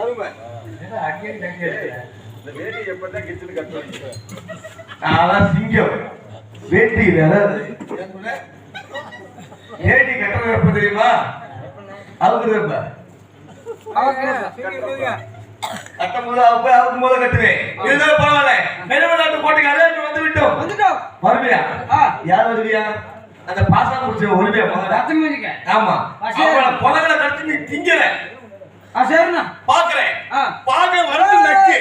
அருமை. அடிக்கடி எடுக்கிறேன் இந்த வேட்டி எப்பதான் கிச்சனு கட்டுவாங்க நான் சிங்கம். வேட்டி இது அதாவது வேட்டி கட்டுறது எப்ப தெரியுமா? அவுக்குறது எப்ப கட்டும் போது அவங்க அவுக்கும் போது கட்டுவேன். இருந்தாலும் பரவாயில்ல. மெதுவா நாட்டு போட்டுக்கு அதே வந்து விட்டோம் வந்துட்டோம். வருவியா. யார் வருவியா? அந்த பாசா குடிச்ச ஆமா. அவளை புலகளை கட்டி நீ திங்கிற ஆ சரிண்ணா. பாக்குறேன். பாக்க வரது? நக்கு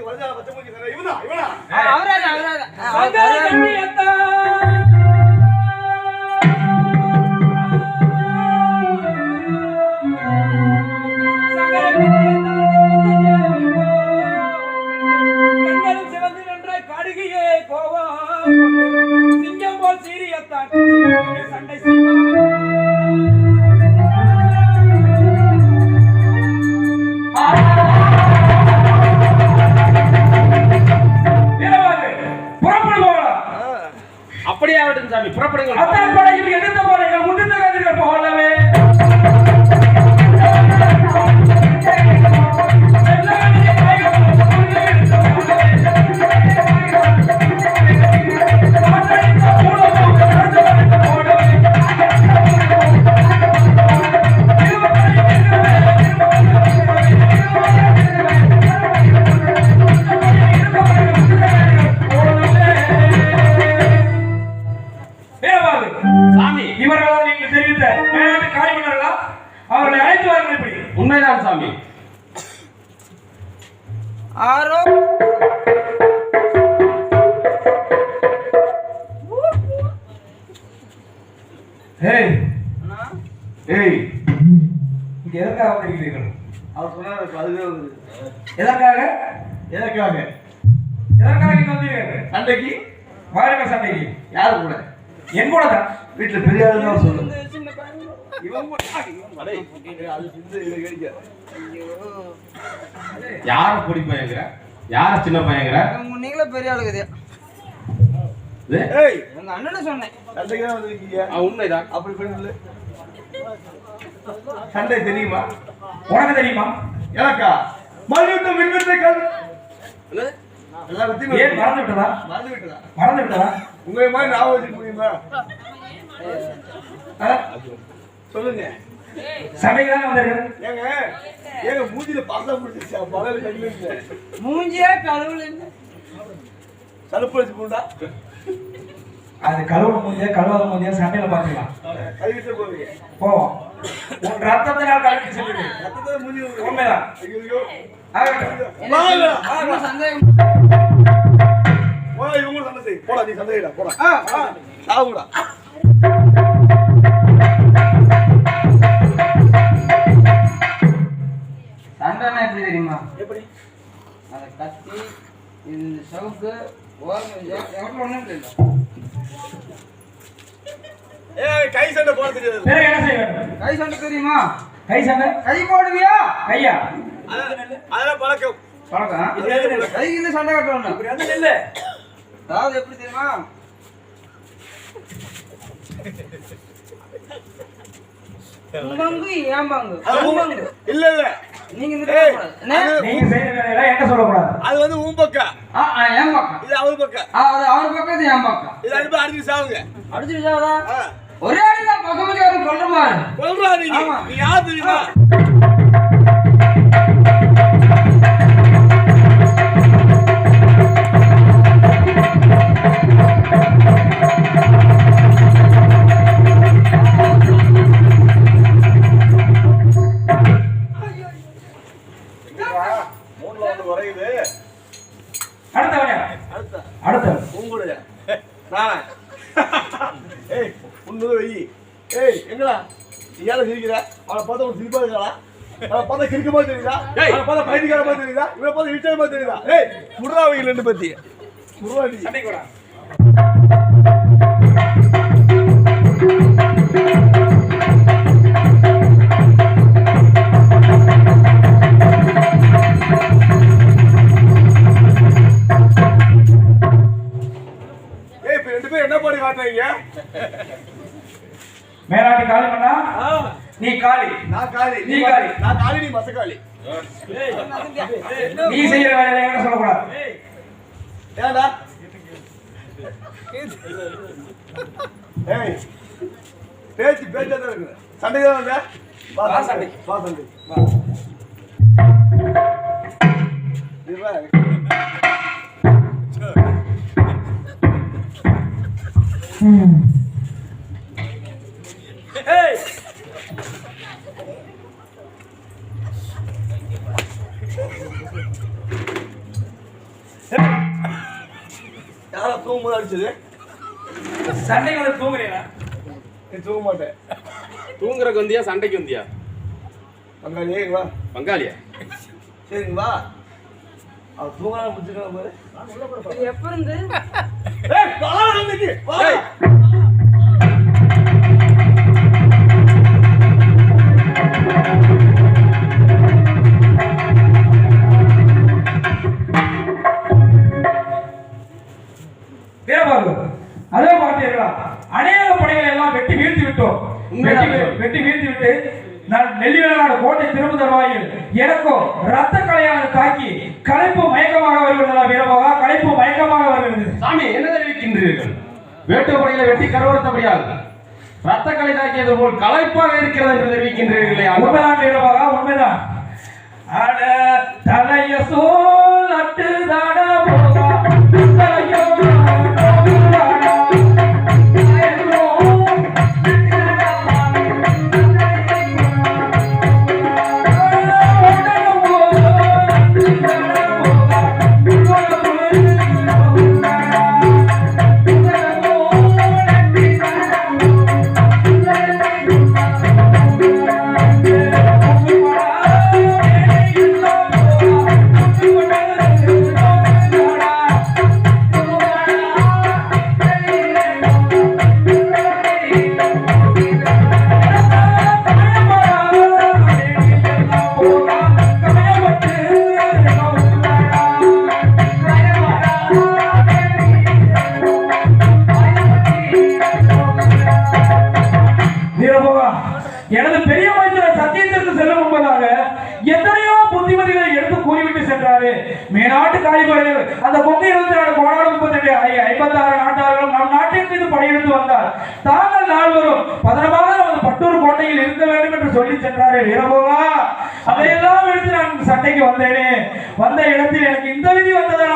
வருதா போல் சீரியத்தான் சண்டை அப்படியே ஆகட்டும் சாமி புறப்படுங்கள். அத்தான் படையில் எதிர்த்த படைகள் முதிர்ந்த கதிர்கள் போகலவே ஏய் அண்ணா. ஏய். இங்க எதற்காக வந்திருக்கிறீர்கள்? அவர் சொன்னாரு அதுவே எதற்காக? எனக்காக எதற்காக இங்க வந்தீர்கள் அன்றைக்கு வாருங்கள் சண்டைக்கு. யாரு கூட? என் கூட தான். வீட்டுல பெரிய ஆளு தான் சொல்லு. யார பொடி பையங்கிற? யார சின்ன பையங்கிற? நீங்களே பெரிய ஆளுக்குது ஏய் எங்க அண்ணனை சொன்னேன். உண்மைதான். அப்படி பண்ணல சண்டை தெரியுமா? உனக்கு தெரியுமா? எனக்கா? மல்யுத்தம் விண்வெற்றிகள் எல்லா ஏன் மறந்து விட்டதா? மறந்து விட்டதா? மறந்து விட்டதா? உங்களை மாதிரி ஞாபகம் வச்சுக்க முடியுமா? சொல்லுங்க. சண்டைக்கு தானே வந்தீர்கள் ஏங்க ஏங்க மூஞ்சில பாசம் முடிச்சிருச்சா பகல் கண்ணு மூஞ்சியே கழுவுல சலுப்பு வச்சு போண்டா? அது கழுவு முடிஞ்ச கழுவாத முடிஞ்ச சண்டையில பாத்துக்கலாம் கழுவிட்டு போவீங்க போவோம். உன் ரத்தத்தினால் கழுவி செல்லுது ரத்தத்தை மூஞ்சி உண்மைதான். ஐயோ போடா இவங்க சண்டை செய். போடா நீ சண்டை செய்டா, போடா. சாவுடா. சண்டைன்னா எப்படி தெரியுமா? எப்படி? அந்த கத்தி இந்த சவுக்கு இல்லை கை சண்டை போட தெரியாது. என்ன செய்ய கை சண்டை தெரியுமா? கை சண்டை? கை போடுவியா? கையா? அதெல்லாம் பழக்கம். பழக்கம். கை இந்த சண்டை கட்டணும் இப்படி வந்து நில்லு. அதாவது எப்படி தெரியுமா? உம்பங்கு இல்ல இல்ல. நீங்க. என்ன? நீங்க செய்யற என்கிட்ட சொல்லக்கூடாது. அது வந்து உன் பக்கம். ஆ, ஆ, என் பக்கம். இது அவர் பக்கம். ஆ, அது அவர் பக்கம் இது என் பக்கம். இது அனுப்பி அடிச்சு சாவுங்க. அடிச்சுட்டு சாவதா. ஒரே அடிதான் பக்கம் பக்கம் வரும் கொல்ற மாதிரி. கொல்றா நீங்க. நீ யார் தெரியுமா? பார்த்தா சிரிப்பா இருக்காளா? அவனை பார்த்தா கிறுக்கு மாதிரி தெரியுதா? அவனை பார்த்தா பைத்தியக்கார மாதிரி தெரியுதா? இவனை பார்த்தா இச்சை மாதிரி தெரியுதா? ஏய் முடுறா அவங்க ரெண்டு பத்தி. முடுறா நீ. சண்டை கூட ஏய் இப்ப ரெண்டு பேரும் என்ன பாடு காட்டுறீங்க? மேலாட்டி மன்னா நீ காளி நான் காளி நீ காளி. நான் காளி நீ மசக்காளி. நீ செய்யற வேலையில என்ன சொல்லக்கூடாது. ஏன்டா ஏய் பேச்சு பேச்சா தான் இருக்குது சண்டை தான் வந்த? வா வா சண்டை சண்டைக்கு. வா சண்டை நீ வா. யாரா தூங்கும்போது அடிச்சது. சண்டைக்கு வந்து தூங்குறீங்களா? நீ தூங்க மாட்டேன் தூங்குறக்கு வந்தியா சண்டைக்கு வந்தியா? பங்காளி இங்க வா. பங்காளியா? சரிங்க வா. அவன் தூங்கலாம் முடிச்சுக்கலாம் பாரு. எப்ப இருந்து? பார்த்தீர்களா அநேக படைகளை எல்லாம் வெட்டி வீழ்த்தி விட்டோம். வெட்டி வெட்டி வீழ்த்தி விட்டு நான் கோட்டை திரும்ப தருவாயில் எனக்கோ ரத்த கலையானது தாக்கி களைப்பு மயக்கமாக வருகிறதா வீரபாகா களைப்பு மயக்கமாக வருகிறது. சாமி என்ன தெரிவிக்கின்றீர்கள்? வேட்டுப்படையில வெட்டி கருவறுத்தபடியால் ரத்த களை தாக்கியது போல் களைப்பாக இருக்கிறது என்று தெரிவிக்கின்றீர்களே. உண்மைதான் வீரபாகா உண்மைதான். அட தலைய சோல் எனது பெரிய அமைச்சர் சத்தியத்திற்கு செல்லும் முன்பதாக எத்தனையோ புத்திமதிகளை எடுத்து கூறிவிட்டு சென்றாரு. மேநாட்டு காய்கறிகள் அந்த கொங்கை இருபத்தி நாலு கோடாடு முப்பத்தி ஐம்பத்தாறு நாட்டாளர்கள் நம் நாட்டின் மீது படையெடுத்து வந்தார். தாங்கள் நால்வரும் பதனமாக நமது பட்டூர் கோட்டையில் இருக்க வேண்டும் என்று சொல்லி சென்றாரு வீரபோவா. அதையெல்லாம் எடுத்து நான் சண்டைக்கு வந்தேனே. வந்த இடத்தில் எனக்கு இந்த விதி வந்ததா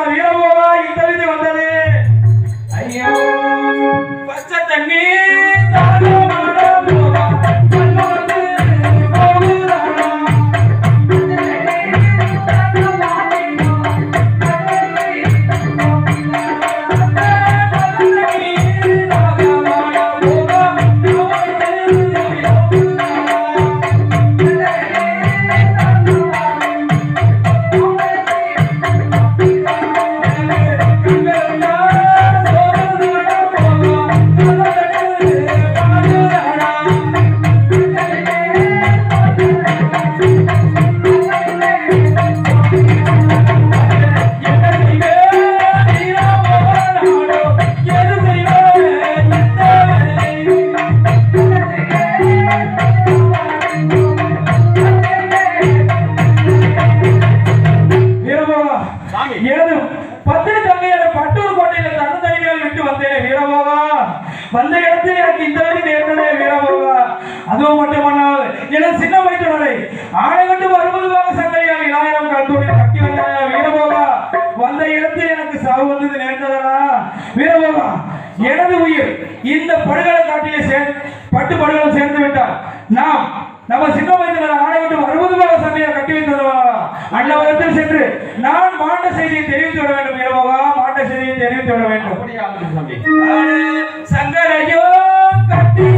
வந்த இடத்துல எனக்கு இந்த வழி நேர்ந்ததே வீரபோகா அதுவும் மட்டுமல்லாமல் எனது சின்ன வயதுடனே ஆணைகட்டு வருவது வருவதுவாக சங்கையால் இளாயிரம் கல்தூரி கட்டி வந்த வீரபோகா வந்த இடத்தில் எனக்கு சாவு வந்தது நேர்ந்ததா வீரபோகா எனது உயிர் இந்த படுகொலை காட்டிலே சேர்ந்து பட்டு படுகளை சேர்ந்து விட்டார். நாம் நம்ம சின்ன வயதில் ஆணையிட்டு அறுபது மாத சபையை கட்டி வைத்ததவா அன்னவரத்தில் சென்று நான் மாண்ட செய்தியை தெரிவித்து விட வேண்டும். இரவா மாண்ட செய்தியை தெரிவித்து விட வேண்டும். சங்கரையோ கட்டி